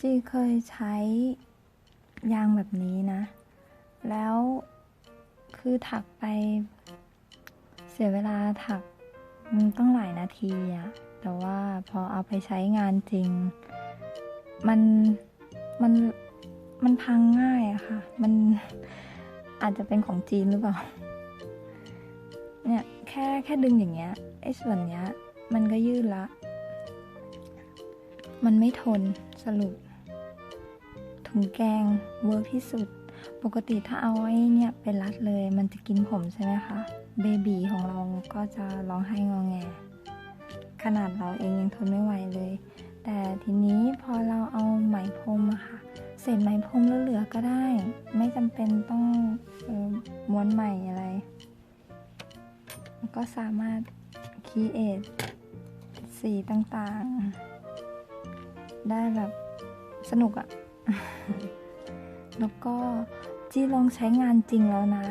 จีเคยใช้ยางแบบนี้นะ แล้วคือถักไปเสียเวลาถักมันต้องหลายนาทีอะแต่ว่าพอเอาไปใช้งานจริง มันมันมันพังง่ายอะค่ะ มันอาจจะเป็นของจีนหรือเปล่า เนี่ยแค่แค่ดึงอย่างเงี้ยไอ้ส่วนเนี้ย มันก็ยืดละ มันไม่ทนสรุป ถุงแกงเวิร์กที่สุด ปกติถ้าเอาไอ้เนี่ยไปรัดเลย มันจะกินผมใช่ไหมคะ เบบีของเราก็จะร้องไห้งอแง ขนาดเราเองยังทนไม่ไหวเลย แต่ทีนี้พอเราเอาไหมพรมอะค่ะ เศษไหมพรมเหลือๆก็ได้ ไม่จำเป็นต้องออม้วนใหม่อะไร ก็สามารถคีเอทสีต่างๆ ได้แบบสนุกอะ แล้วก็จี้ลองใช้งานจริงแล้วนะ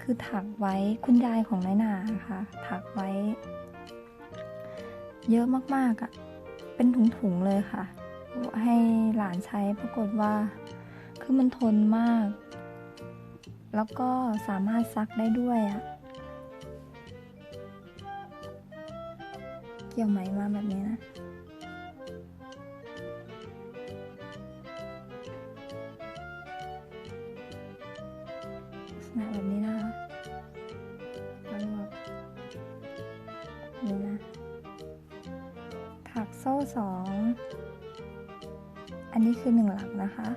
คือถักไว้คุณยายของนายหนาค่ะ ถักไว้ เยอะมากๆอะ่ะ เป็นถุงๆเลยค่ะ ให้หลานใช้ปรากฏว่า คือมันทนมาก แล้วก็สามารถซักได้ด้วยอะ่ะ เกี่ยวไหมมาแบบนี้นะ ณะแบบนี้นะคะแล้วแบบนี่นะ ถักโซ่สอง อันนี้คือหนึ่งหลักนะคะ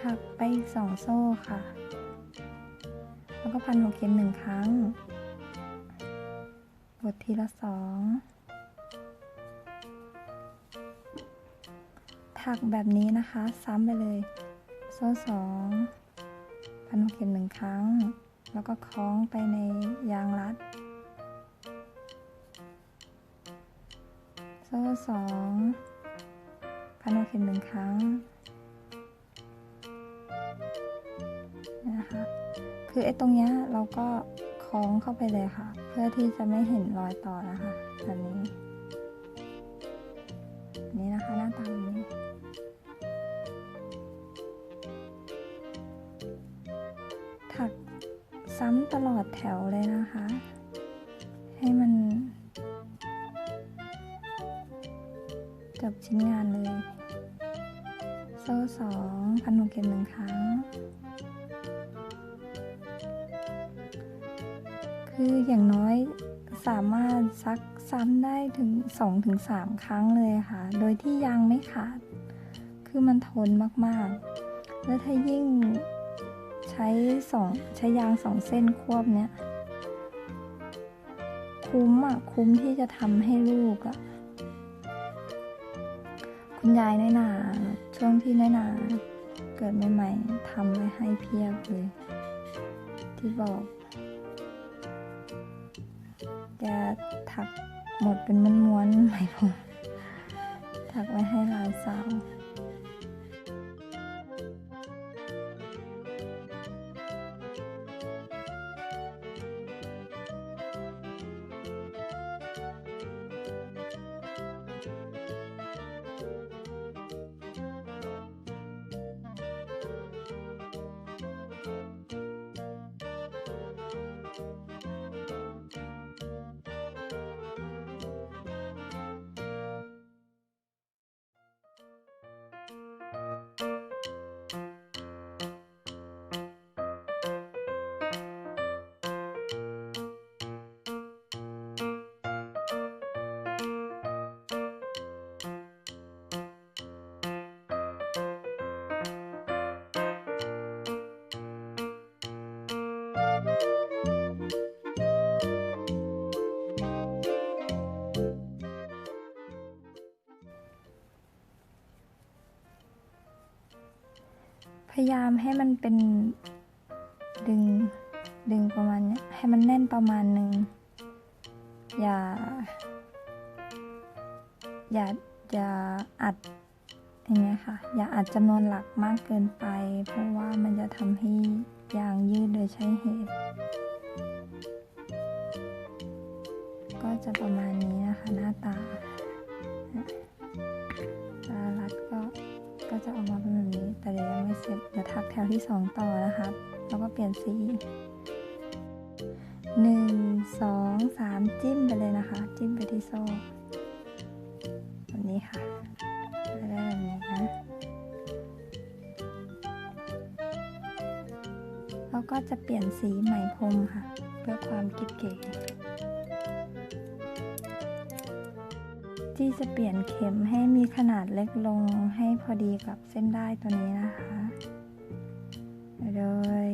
ถักไปสองโซ่ค่ะ แล้วก็พันหัวเข็มหนึ่งครั้ง บททีละสอง ถักแบบนี้นะคะ ซ้ำไปเลย โซ่สอง พันเข็มหนึ่งครั้ง แล้วก็คล้องไปในยางรัด โซ่สองพันเข็มหนึ่งครั้งนี่นะคะคือไอ้ตรงเนี้ยเราก็คล้องเข้าไปเลยค่ะ เพื่อที่จะไม่เห็นรอยต่อนะคะแบบนี้ นี่นะคะหน้าตาแบบนี้ ถักซ้ำตลอดแถวเลยนะคะ ให้มันจบชิ้นงานเลย โซ่สองพันหกเก็บหนึ่งครั้ง คืออย่างน้อยสามารถซักซ้ำได้ถึง 2-3ถึงครั้งเลยค่ะ โดยที่ยางไม่ขาด คือมันทนมาก ๆ แล้วถ้ายิ่ง ใช้สองใช้ยางสองเส้นควบเนี้ยคุ้มอะคุ้มที่จะทำให้ลูกอะคุณยายน้อยนาช่วงที่น้อยนาเกิดใหม่ๆทำไว้ให้เพียบเลย ที่บอกแกถักหมดเป็นม้วนๆไหมผมถักไว้ให้หลานสาว ยายามให้มันเป็นดึงดึงประมาณนี้ให้มันแน่นประมาณหนึ่งอย่า อย่าอย่าอัดอย่างเงี้ยค่ะ อย่าอัดจำนวนหลักมากเกินไป เพราะว่ามันจะทำให้ยางยืดโดยใช้เหตุ ก็จะประมาณนี้นะคะหน้าตา จะออกมาเป็นแบบนี้ แต่เดี๋ยวยังไม่เสร็จเดี๋ยวทักแถวที่สองต่อนะคะแล้วก็เปลี่ยนสีหนึ่งสองสามจิ้มไปเลยนะคะ จิ้มไปที่โซ่แบบนี้ค่ะได้แบบนี้นะแล้วก็จะเปลี่ยนสีไหมพรมค่ะ เพื่อความกิ๊บเก๋ ที่จะเปลี่ยนเข็มให้มีขนาดเล็กลงให้พอดีกับเส้นได้ตัวนี้นะคะ โดย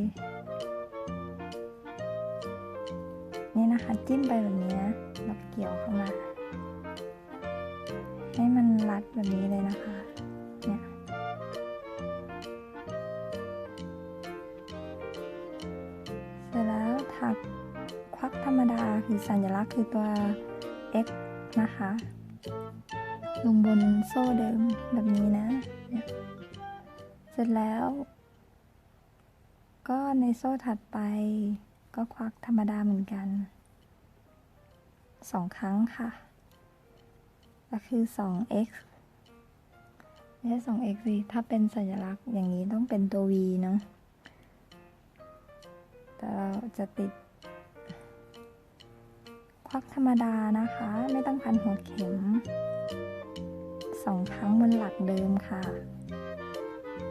นี่นะคะจิ้มไปแบบนี้นะแล้วเกี่ยวเข้ามา ให้มันรัดแบบนี้เลยนะคะ เนี่ยเสร็จแล้วถักควักธรรมดาคือสัญลักษณ์คือตัว x นะคะ ลงบนโซ่เดิมแบบนี้นะ เสร็จแล้ว ก็ในโซ่ถัดไปก็ควักธรรมดาเหมือนกันสองครั้งค่ะ ก็คือ 2x ไม่ใช่ 2x สิ ถ้าเป็นสัญลักษณ์อย่างนี้ต้องเป็นตัว v เนาะ แต่เราจะติด ควักธรรมดานะคะ ไม่ต้องพันหัวเข็ม สองครั้งบนหลักเดิมค่ะ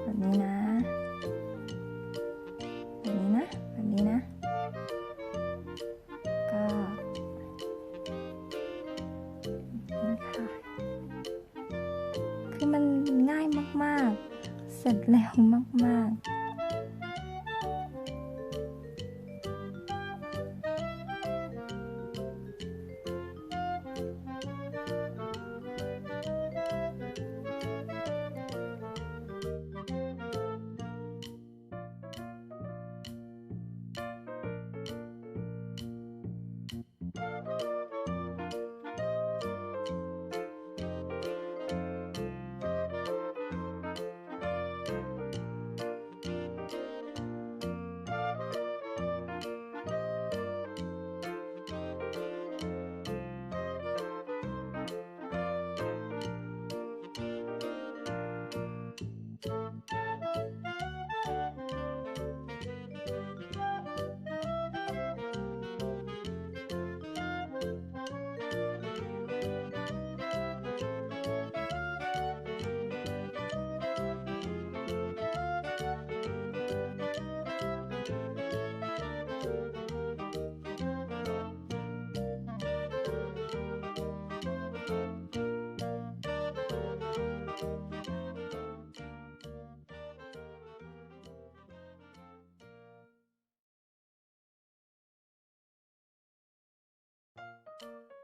แบบนี้นะ แบบนี้นะ แบบนี้นะ ก็นี่ค่ะ คือมันง่ายมาก ๆ เสร็จเร็วมาก ๆ え?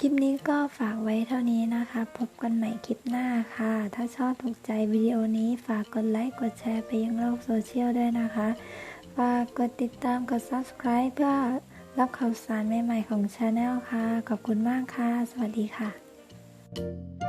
คลิปนี้ก็ฝากไว้เท่านี้นะคะ พบกันใหม่คลิปหน้าค่ะ ถ้าชอบถูกใจวิดีโอนี้ฝากกดไลค์กดแชร์ไปยังโลกโซเชียลด้วยนะคะ ฝากกดติดตามกด subscribe เพื่อรับข่าวสารใหม่ๆของช anel ค่ะ ขอบคุณมากค่ะ สวัสดีค่ะ